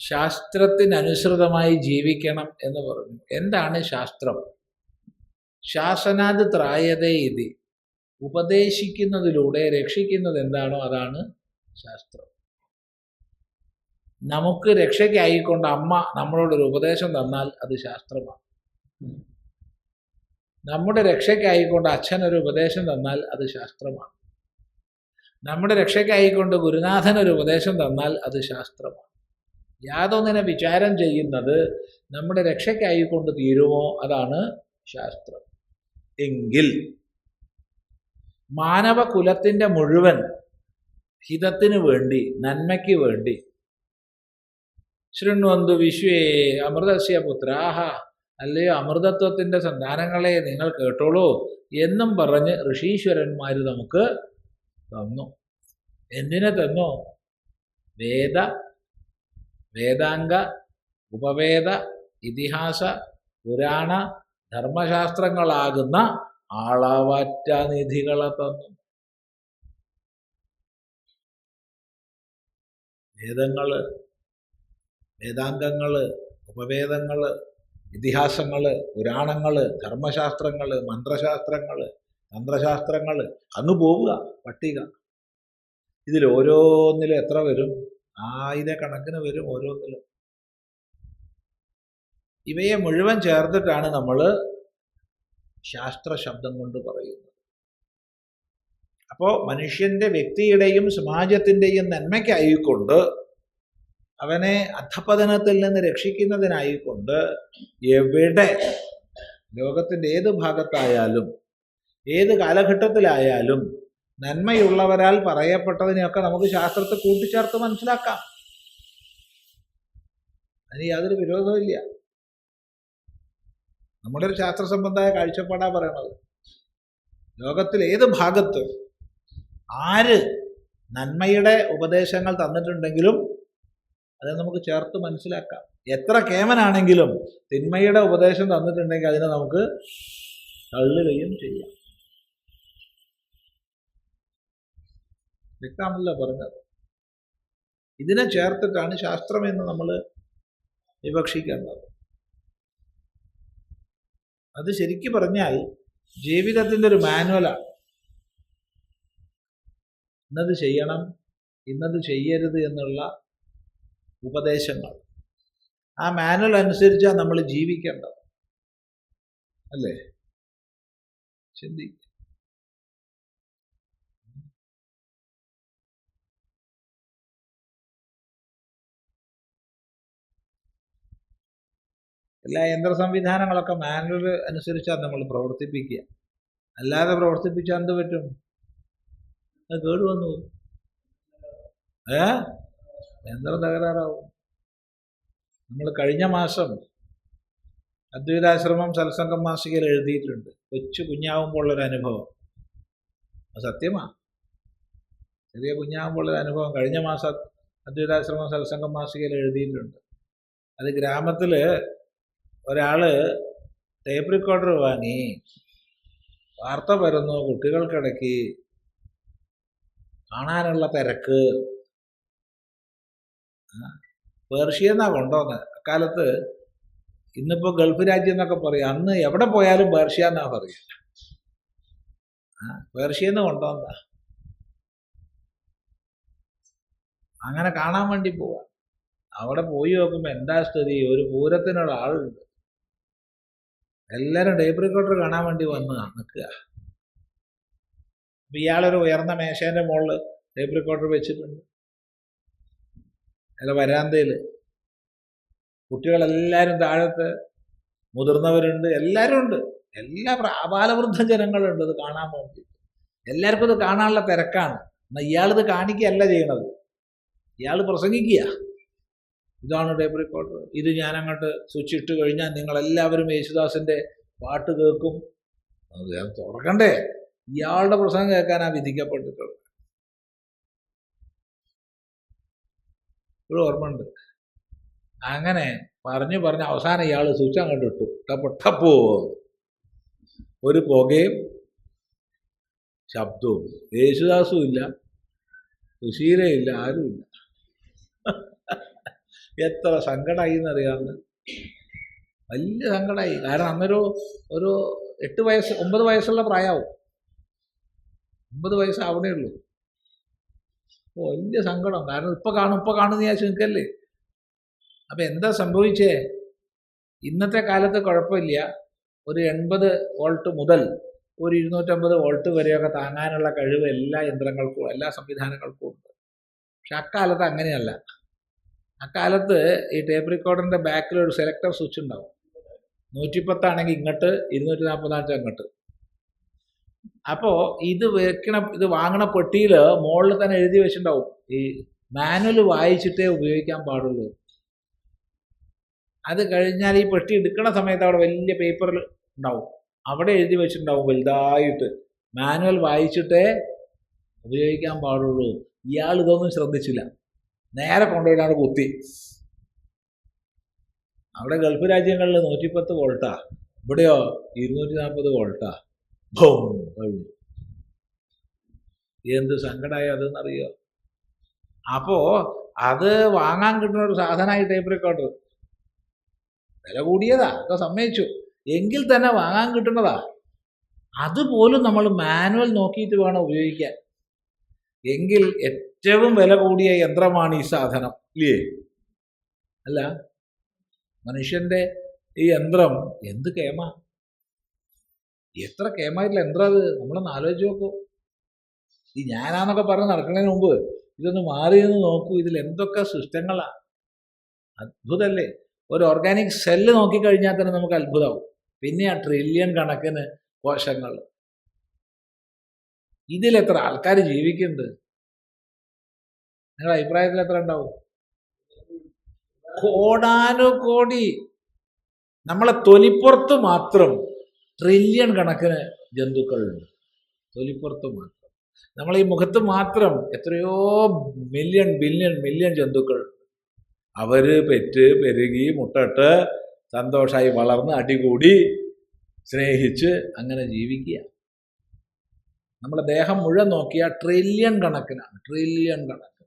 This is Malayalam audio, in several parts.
ശാസ്ത്രത്തിനനുസൃതമായി ജീവിക്കണം എന്ന് പറഞ്ഞു. എന്താണ് ശാസ്ത്രം? ശാസനാത് ത്രായതേ ഇതി ഉപദേശിക്കുന്നതിലൂടെ രക്ഷിക്കുന്നത് എന്താണോ അതാണ് ശാസ്ത്രം. നമുക്ക് രക്ഷയ്ക്കായിക്കൊണ്ട് അമ്മ നമ്മളോടൊരു ഉപദേശം തന്നാൽ അത് ശാസ്ത്രമാണ്. നമ്മുടെ രക്ഷയ്ക്കായിക്കൊണ്ട് ഒരു ഉപദേശം തന്നാൽ അത് ശാസ്ത്രമാണ്. നമ്മുടെ രക്ഷയ്ക്കായിക്കൊണ്ട് ഗുരുനാഥൻ ഒരു ഉപദേശം തന്നാൽ അത് ശാസ്ത്രമാണ്. യാതൊന്നിനെ വിചാരം ചെയ്യുന്നത് നമ്മുടെ രക്ഷയ്ക്കായിക്കൊണ്ട് തീരുമോ അതാണ് ശാസ്ത്രം. എങ്കിൽ മാനവകുലത്തിന്റെ മുഴുവൻ ഹിതത്തിന് വേണ്ടി നന്മയ്ക്ക് വേണ്ടി ശൃണ്വന്തു വിശ്വേ അമൃതസ്യ പുത്രാഹ അല്ലയോ? അമൃതത്വത്തിന്റെ സന്താനങ്ങളെ നിങ്ങൾ കേട്ടോളൂ എന്നും പറഞ്ഞ് ഋഷീശ്വരന്മാർ നമുക്ക് തന്നു. എന്തിനെ തന്നു? വേദ വേദാംഗ ഉപവേദ ഇതിഹാസ പുരാണ ധർമ്മശാസ്ത്രങ്ങളാകുന്ന ആളാവാറ്റ നിധികളെ തന്നു. വേദങ്ങൾ വേദാംഗങ്ങൾ ഉപവേദങ്ങൾ ഇതിഹാസങ്ങൾ പുരാണങ്ങൾ ധർമ്മശാസ്ത്രങ്ങൾ മന്ത്രശാസ്ത്രങ്ങൾ തന്ത്രശാസ്ത്രങ്ങൾ അങ്ങ് പോവുക പട്ടിക. ഇതിൽ ഓരോന്നിലും എത്ര വരും? ആയിരക്കണക്കിന് വരും ഓരോന്നിലും. ഇവയെ മുഴുവൻ ചേർത്തിട്ടാണ് നമ്മൾ ശാസ്ത്ര ശബ്ദം കൊണ്ട് പറയുന്നത്. അപ്പോൾ മനുഷ്യന്റെ വ്യക്തിയുടെയും സമാജത്തിന്റെയും നന്മയ്ക്കായിക്കൊണ്ട് അവനെ അധപതനത്തിൽ നിന്ന് രക്ഷിക്കുന്നതിനായിക്കൊണ്ട് എവിടെ ലോകത്തിന്റെ ഏത് ഭാഗത്തായാലും ഏത് കാലഘട്ടത്തിലായാലും നന്മയുള്ളവരാൽ പറയപ്പെട്ടതിനെയൊക്കെ നമുക്ക് ശാസ്ത്രത്തെ കൂട്ടിച്ചേർത്ത് മനസ്സിലാക്കാം. അതിന് യാതൊരു വിരോധമില്ല നമ്മുടെ ഒരു ശാസ്ത്ര സംബന്ധമായ കാഴ്ചപ്പാടാ പറയണത്. ലോകത്തിൽ ഏത് ഭാഗത്ത് ആര് നന്മയുടെ ഉപദേശങ്ങൾ തന്നിട്ടുണ്ടെങ്കിലും അത് നമുക്ക് ചേർത്ത് മനസ്സിലാക്കാം. എത്ര കേമനാണെങ്കിലും തിന്മയുടെ ഉപദേശം തന്നിട്ടുണ്ടെങ്കിൽ അതിനെ നമുക്ക് തള്ളുകയും ചെയ്യാം. വ്യക്തമല്ല പറഞ്ഞത്. ഇതിനെ ചേർത്തിട്ടാണ് ശാസ്ത്രം എന്ന് നമ്മൾ വിവക്ഷിക്കേണ്ടത്. അത് ശരിക്കു പറഞ്ഞാൽ ജീവിതത്തിന്റെ ഒരു മാനുവലാണ്. ഇന്നത് ചെയ്യണം ഇന്നത് ചെയ്യരുത് എന്നുള്ള ഉപദേശങ്ങൾ. ആ മാനുവൽ അനുസരിച്ചാണ് നമ്മൾ ജീവിക്കേണ്ടത്. അല്ലേ? ചിന്തി എല്ലാ യന്ത്ര സംവിധാനങ്ങളൊക്കെ മാനുവൽ അനുസരിച്ചാണ് നമ്മൾ പ്രവർത്തിപ്പിക്കുക. അല്ലാതെ പ്രവർത്തിപ്പിച്ചാൽ എന്ത് പറ്റും? അത് കേടുവന്നു. ഏ? യന്ത്രം തകരാറാവും. നമ്മൾ കഴിഞ്ഞ മാസം അദ്വൈതാശ്രമം സത്സംഗം മാസികയിൽ എഴുതിയിട്ടുണ്ട്. കൊച്ചു കുഞ്ഞാവുമ്പോൾ ഉള്ളൊരു അനുഭവം. അത് സത്യമാ. ചെറിയ കുഞ്ഞാവുമ്പോൾ ഉള്ളൊരു അനുഭവം. കഴിഞ്ഞ മാസം അദ്വൈതാശ്രമം സത്സംഗം മാസികയിൽ എഴുതിയിട്ടുണ്ട്. അത് ഗ്രാമത്തിൽ ഒരാൾ ടേപ്പ് റെക്കോർഡർ വാങ്ങി വാർത്ത വരുന്നു കുട്ടികൾക്കിടയ്ക്ക് കാണാനുള്ള തിരക്ക് പേർഷ്യ കൊണ്ടുവന്നത് അക്കാലത്ത് ഇന്നിപ്പോൾ ഗൾഫ് രാജ്യം എന്നൊക്കെ പറയും. അന്ന് എവിടെ പോയാലും പേർഷ്യ എന്നാ പറയുക പേർഷ്യന്ന് കൊണ്ടുവന്ന. അങ്ങനെ കാണാൻ വേണ്ടി പോവാ. അവിടെ പോയി നോക്കുമ്പോൾ എന്താ സ്ഥിതി? ഒരു പൂരത്തിനുള്ള ആളുണ്ട്. എല്ലാവരും ടേപ്പ് റെക്കോർഡർ കാണാൻ വേണ്ടി വന്ന് നിൽക്കുക ഇയാളൊരു ഉയർന്ന മേശേന്റെ മുകളിൽ ടേപ്പ് വെച്ചിട്ടുണ്ട്. അല്ല വരാന്തയിൽ കുട്ടികളെല്ലാവരും താഴത്ത് മുതിർന്നവരുണ്ട് എല്ലാവരും ഉണ്ട്. എല്ലാ പ്രാബാലവൃദ്ധ ജനങ്ങളുണ്ട് ഇത് കാണാൻ വേണ്ടി. എല്ലാവർക്കും ഇത് കാണാനുള്ള തിരക്കാണ്. എന്നാൽ ഇയാളിത് കാണിക്കുകയല്ല ചെയ്യണത്. ഇയാൾ പ്രസംഗിക്കുക. ഇതാണ് ടേപ്പ് റെക്കോർഡർ. ഇത് ഞാൻ അങ്ങോട്ട് സ്വിച്ച് ഇട്ട് കഴിഞ്ഞാൽ നിങ്ങളെല്ലാവരും യേശുദാസിന്റെ പാട്ട് കേൾക്കും. അത് ഞാൻ തുറക്കണ്ടേ? ഇയാളുടെ പ്രസംഗം കേൾക്കാനാണ് വിധിക്കപ്പെട്ടിട്ടുള്ളത് ഇപ്പോഴും ഓർമ്മയുണ്ട്. അങ്ങനെ പറഞ്ഞു പറഞ്ഞ് അവസാനം ഇയാൾ സ്വിച്ച് അങ്ങോട്ട് ഇട്ടു. ടപ്പ് ഒരു പുകയും ശബ്ദവും. യേശുദാസും ഇല്ല. സുശീലയില്ല. ആരുമില്ല എത്ര സങ്കടമായി എന്നറിയാമെന്ന് വലിയ സങ്കടമായി കാരണം അന്നൊരു ഒരു എട്ട് വയസ്സ് ഒമ്പത് വയസ്സുള്ള പ്രായമാവും ഒമ്പത് വയസ്സാവണേ ഉള്ളൂ. ഓ വലിയ സങ്കടം. കാരണം ഇപ്പൊ കാണും ഇപ്പൊ കാണുന്ന ഞാൻ നിൽക്കല്ലേ? അപ്പൊ എന്താ സംഭവിച്ചേ? ഇന്നത്തെ കാലത്ത് കുഴപ്പമില്ല. ഒരു എൺപത് വോൾട്ട് മുതൽ ഒരു ഇരുന്നൂറ്റമ്പത് വോൾട്ട് വരെയൊക്കെ താങ്ങാനുള്ള കഴിവ് എല്ലാ യന്ത്രങ്ങൾക്കും എല്ലാ സംവിധാനങ്ങൾക്കും ഉണ്ട്. പക്ഷെ അക്കാലത്ത് അങ്ങനെയല്ല. അക്കാലത്ത് ഈ ടേപ്പ് റെക്കോർഡറിന്റെ ബാക്കിൽ ഒരു സെലക്ടർ സ്വിച്ച് ഉണ്ടാവും. നൂറ്റിപ്പത്താണെങ്കിൽ ഇങ്ങോട്ട് ഇരുന്നൂറ്റി നാൽപ്പതാണെന്ന് അങ്ങോട്ട്. അപ്പോൾ ഇത് വെക്കണ ഇത് വാങ്ങണ പെട്ടിയിൽ മുകളിൽ തന്നെ എഴുതി വെച്ചിട്ടുണ്ടാവും. ഈ മാനുവൽ വായിച്ചിട്ടേ ഉപയോഗിക്കാൻ പാടുള്ളൂ. അത് കഴിഞ്ഞാൽ ഈ പെട്ടി എടുക്കണ സമയത്ത് അവിടെ വലിയ പേപ്പറിൽ ഉണ്ടാവും. അവിടെ എഴുതി വെച്ചിട്ടുണ്ടാവും വലുതായിട്ട്. മാനുവൽ വായിച്ചിട്ടേ ഉപയോഗിക്കാൻ പാടുള്ളൂ. ഇയാൾ ഇതൊന്നും ശ്രദ്ധിച്ചില്ല. നേരെ കൊണ്ടുപോയിട്ടാണ് കുത്തി. അവിടെ ഗൾഫ് രാജ്യങ്ങളിൽ നൂറ്റിപ്പത്ത് വോൾട്ടാ. ഇവിടെയോ ഇരുന്നൂറ്റി നാൽപ്പത് വോൾട്ടാ. ഭൗം. കഴിഞ്ഞു എന്ത് സങ്കടമായി അതെന്നറിയോ? അപ്പോ അത് വാങ്ങാൻ കിട്ടുന്ന ഒരു സാധനമായി ടൈപ്പ് റെക്കോർഡർ വില കൂടിയതാ ഒക്കെ സമ്മതിച്ചു. എങ്കിൽ തന്നെ വാങ്ങാൻ കിട്ടുന്നതാ. അതുപോലും നമ്മൾ മാനുവൽ നോക്കിയിട്ട് വേണം ഉപയോഗിക്കാൻ. എങ്കിൽ ഏറ്റവും വില കൂടിയ യന്ത്രമാണ് ഈ സാധനം. ഇല്ലേ? അല്ല മനുഷ്യന്റെ ഈ യന്ത്രം എന്ത് കേമ? എത്ര കേമായിട്ടില്ല. എന്താ അത്? നമ്മളൊന്ന് ആലോചിച്ച് നോക്കൂ. ഈ ഞാനാന്നൊക്കെ പറഞ്ഞ് നടക്കുന്നതിന് മുമ്പ് ഇതൊന്ന് മാറി നിന്ന് നോക്കൂ. ഇതിൽ എന്തൊക്കെ സിസ്റ്റങ്ങളാണ് അത്ഭുതമല്ലേ ഒരു ഓർഗാനിക് സെല്ല് നോക്കിക്കഴിഞ്ഞാൽ തന്നെ നമുക്ക് അത്ഭുതമാവും. പിന്നെ ആ ട്രില്യൺ കണക്കിന് കോശങ്ങൾ. ഇതിലെത്ര ആൾക്കാർ ജീവിക്കുന്നുണ്ട്? നിങ്ങളുടെ അഭിപ്രായത്തിൽ എത്ര ഉണ്ടാവും? കോടാനുകോടി. നമ്മളെ തൊലിപ്പുറത്ത് മാത്രം ട്രില്യൺ കണക്കിന് ജന്തുക്കളുണ്ട്. തൊലിപ്പുറത്ത് മാത്രം. നമ്മൾ ഈ മുഖത്ത് മാത്രം എത്രയോ മില്യൺ ബില്യൺ മില്യൺ ജന്തുക്കൾ അവർ പെറ്റ് പെരുകി മുട്ടട്ട് സന്തോഷമായി വളർന്ന് അടികൂടി സ്നേഹിച്ച് അങ്ങനെ ജീവിക്കുക നമ്മുടെ ദേഹം മുഴുവൻ നോക്കിയാൽ ട്രില്യൺ കണക്കിനാണ്. ട്രില്യൺ കണക്ക്.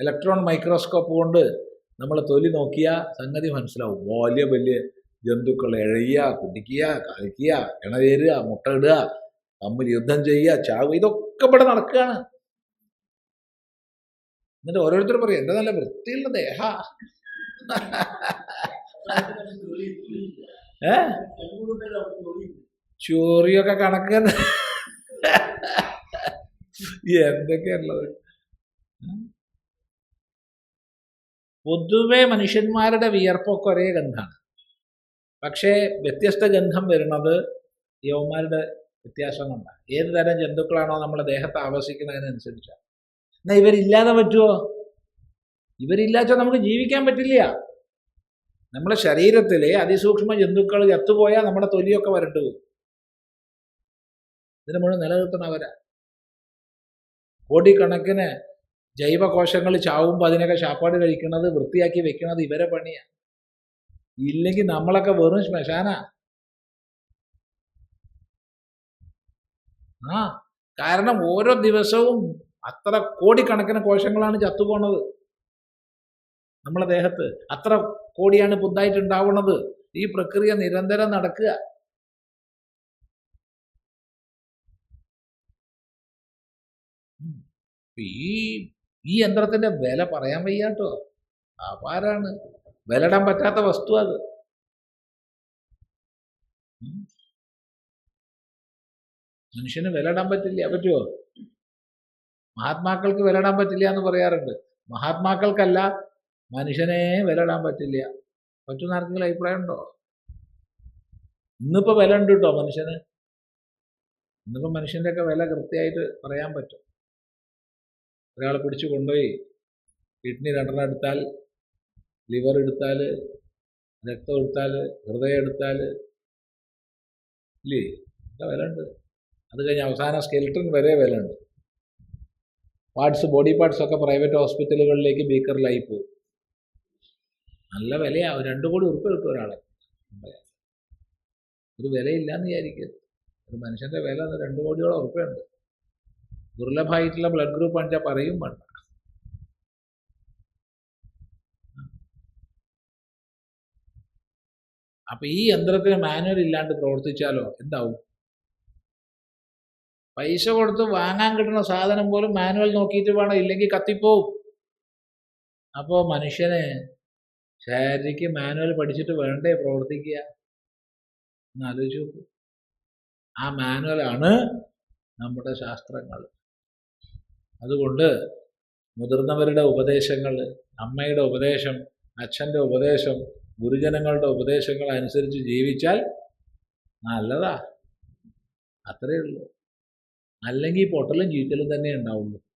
ഇലക്ട്രോൺ മൈക്രോസ്കോപ്പ് കൊണ്ട് നമ്മൾ തൊലി നോക്കിയാൽ സംഗതി മനസ്സിലാവും. വലിയ വലിയ ജന്തുക്കൾ എഴയുക കുടിക്കുക കളിക്കുക ഇണചേരുക മുട്ടയിടുക തമ്മിൽ യുദ്ധം ചെയ്യുക ചാവുക ഇതൊക്കെ ഇവിടെ നടക്കുകയാണ്. എന്നിട്ട് ഓരോരുത്തർ പറയും എന്റെ നല്ല വൃത്തിയുള്ള ദേഹ. ഏ? ചോറിയൊക്കെ കണക്ക്. എന്തൊക്കെയുള്ളത് പൊതുവെ മനുഷ്യന്മാരുടെ വിയർപ്പൊക്കെ ഒരേ ഗന്ധമാണ് പക്ഷേ വ്യത്യസ്ത ഗന്ധം വരുന്നത് യവന്മാരുടെ വ്യത്യാസം കൊണ്ടാണ് ഏത് തരം ജന്തുക്കളാണോ നമ്മളെ ദേഹത്ത് ആവശിക്കുന്നതിനനുസരിച്ചാണ് എന്നാൽ ഇവരില്ലാതെ പറ്റുമോ ഇവരില്ലാച്ച നമുക്ക് ജീവിക്കാൻ പറ്റില്ല. നമ്മുടെ ശരീരത്തിലെ അതിസൂക്ഷ്മ ജന്തുക്കൾ ചത്തുപോയാൽ നമ്മുടെ തൊലിയൊക്കെ വരണ്ടു ഇതിന് മുഴുവൻ നിലനിർത്തണവരാ കോടിക്കണക്കിന് ജൈവകോശങ്ങൾ ചാവുമ്പോൾ അതിനൊക്കെ ചാപ്പാട് കഴിക്കുന്നത് വൃത്തിയാക്കി വെക്കുന്നത് ഇവരെ പണിയാണ് ഇല്ലെങ്കിൽ നമ്മളൊക്കെ വെറും ശ്മശാന ആ കാരണം ഓരോ ദിവസവും അത്ര കോടിക്കണക്കിന് കോശങ്ങളാണ് ചത്തുപോണത്. നമ്മളെ ദേഹത്ത് അത്ര കോടിയാണ് പുതുതായിട്ട് ഉണ്ടാവുന്നത് ഈ പ്രക്രിയ നിരന്തരം നടക്കുക. ഈ ഈ യന്ത്രത്തിന്റെ വില പറയാൻ വയ്യാട്ടോ. അപാരാണ്. വിലയിടാൻ പറ്റാത്ത വസ്തു അത്. മനുഷ്യന് വിലടാൻ പറ്റില്ല പറ്റുമോ മഹാത്മാക്കൾക്ക് വിലടാൻ പറ്റില്ല എന്ന് പറയാറുണ്ട്. മഹാത്മാക്കൾക്കല്ല മനുഷ്യനെ വിലടാൻ പറ്റില്ല. പറ്റുന്ന ആർക്കെങ്കിലും അഭിപ്രായം ഉണ്ടോ ഇന്നിപ്പോ വില ഉണ്ട് കേട്ടോ മനുഷ്യന്. ഇന്നിപ്പോ മനുഷ്യന്റെ ഒക്കെ വില കൃത്യമായിട്ട് പറയാൻ പറ്റും. ഒരാൾ പിടിച്ചു കൊണ്ടുപോയി കിഡ്നി രണ്ടെണ്ണം എടുത്താൽ ലിവർ എടുത്താൽ രക്തം എടുത്താൽ ഹൃദയം എടുത്താൽ ഇല്ലേ? എന്താ വില ഉണ്ട് അത് കഴിഞ്ഞ് അവസാന സ്കെൽട്ടൺ വരെ വില ഉണ്ട് പാർട്സ് ബോഡി പാർട്സ് ഒക്കെ പ്രൈവറ്റ് ഹോസ്പിറ്റലുകളിലേക്ക് ബീക്കറിലായി പോകും നല്ല വിലയാ. ഒരു രണ്ടു കോടി ഉറുപ്പ് കിട്ടും ഒരാളെ. ഒരു വിലയില്ലാന്ന് വിചാരിക്കരുത്. ഒരു മനുഷ്യന്റെ വില രണ്ടു കോടിയോളം ഉറുപ്പയുണ്ട്. ദുർലഭമായിട്ടുള്ള ബ്ലഡ് ഗ്രൂപ്പ് അഞ്ചാൽ പറയും വേണ്ട. അപ്പൊ ഈ യന്ത്രത്തിന് മാനുവൽ ഇല്ലാണ്ട് പ്രവർത്തിച്ചാലോ? എന്താവും? പൈസ കൊടുത്ത് വാങ്ങാൻ കിട്ടുന്ന സാധനം പോലും മാനുവൽ നോക്കിയിട്ട് വേണം ഇല്ലെങ്കിൽ കത്തിപ്പോവും. അപ്പോൾ മനുഷ്യന് ശാരീരിക്ക് മാനുവൽ പഠിച്ചിട്ട് വേണ്ടേ പ്രവർത്തിക്കുക? എന്ന് ആലോചിച്ച് നോക്കൂ. ആ മാനുവലാണ് നമ്മുടെ ശാസ്ത്രങ്ങൾ. അതുകൊണ്ട് മുതിർന്നവരുടെ ഉപദേശങ്ങൾ അമ്മയുടെ ഉപദേശം അച്ഛന്റെ ഉപദേശം ഗുരുജനങ്ങളുടെ ഉപദേശങ്ങൾ അനുസരിച്ച് ജീവിച്ചാൽ നല്ലതാ. അത്രയേ ഉള്ളൂ. അല്ലെങ്കിൽ പൊട്ടലും ചീറ്റലും തന്നെ ഉണ്ടാവുള്ളൂ.